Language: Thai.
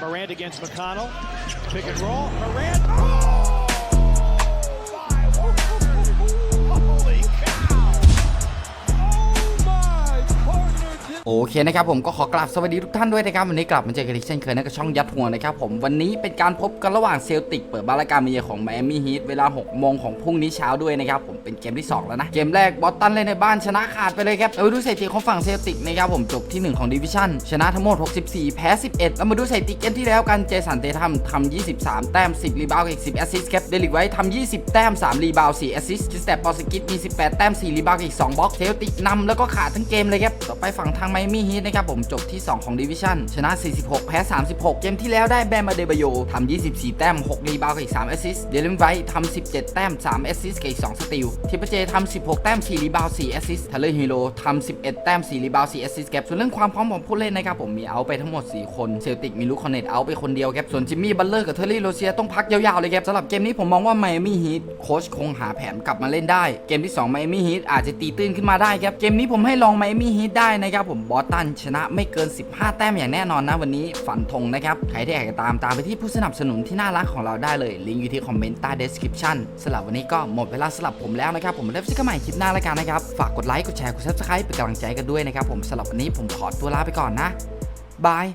Morant against McConnell. Pick and roll. Morant. Oh! โอเคนะครับผมก็ขอกราบสวัสดีทุกท่านด้วยนะครับวันนี้กลับมาเจอกันอีกเช่นเคยนะกับช่องยัดหัวนะครับผมวันนี้เป็นการพบกันระหว่างเซลติกเปิดบ้านราการเมียของไมอามี่ฮีทเวลา6โมงของพรุ่งนี้เช้าด้วยนะครับผมเป็นเกมที่ 2 แล้วนะ เกมแรกบอสตันเล่นในบ้านชนะขาดไปเลยครับเราดูสถิติของฝั่งเซลติกนะครับผมจบที่ 1 ของดิวิชั่นชนะทั้งหมด 64 แพ้ 11 แล้วมาดูสถิติเกมที่แล้วกันเจสันเตทัมทำ23 แต้ม 10 รีบาวอีก10แอสซิสต์ครับเดลิกไว้ทำ20 แต้ม 3 รีบาว4แอสซิสต์คิสแตปปอสกิตมี 18 แต้ม4รีบาวด์อีก2บล็อกเซลติกนำแล้วก็ขาดทั้งเกมเลยครับ ต่อไปฝั่งทางไมมี่ฮีทนะครับผมจบที่ 2 ของดิวิชั่นชนะ 46 แพ้ 36 เกมที่แล้วได้แบมมาเดบโยทำ24 แต้ม 6 รีบาวด์อีก 3 แอสซิสเดลิกไว้ทำ17 แต้ม 3 แอสซิสกับอีก 2 สติลทิปเปอร์เจทำ16 แต้ม 4 รีบาว 4 แอสซิสต์ทัลเลอร์ฮีโร่ทำ11 แต้ม 4 รีบาว 4 แอสซิสต์ครับส่วนเรื่องความพร้อมของผู้เล่นนะครับผมมีเอาไปทั้งหมด 4 คนเซลติกมีลูกคอนเนตเอาไปคนเดียวครับส่วนจิมมี่บัลเลอร์กับเทอร์รี่โรเซียต้องพักยาวๆเลยครับสำหรับเกมนี้ผมมองว่าไมอามี่ฮีทโค้ชคงหาแผนกลับมาเล่นได้ เกมที่2ไมอามี่ฮีทอาจจะตีตื้นขึ้นมาได้ครับเกมนี้ผมให้ลองไมอามี่ฮีทได้นะครับผมบอสตันชนะไม่เกิน 15 แต้มอย่างแน่นอนนะวันนี้ฝันธงนะครับใครที่อยากจะตามตามไปที่ผู้สนับสนุนที่น่ารักของเราได้เลยลิงก์อยู่ที่คอมเมนต์ใต้เดสคริปชันสำหรับวันนี้ก็หมดเวลาสำหรับผมแล้วนะครับผมเล็บซิกกันใหม่คลิปหน้าแล้วกันนะครับฝากกดไลค์กดแชร์กดซับสไครป์เป็นกำลังใจกันด้วยนะครับผมสำหรับวันนี้ผมขอตัวลาไปก่อนนะบาย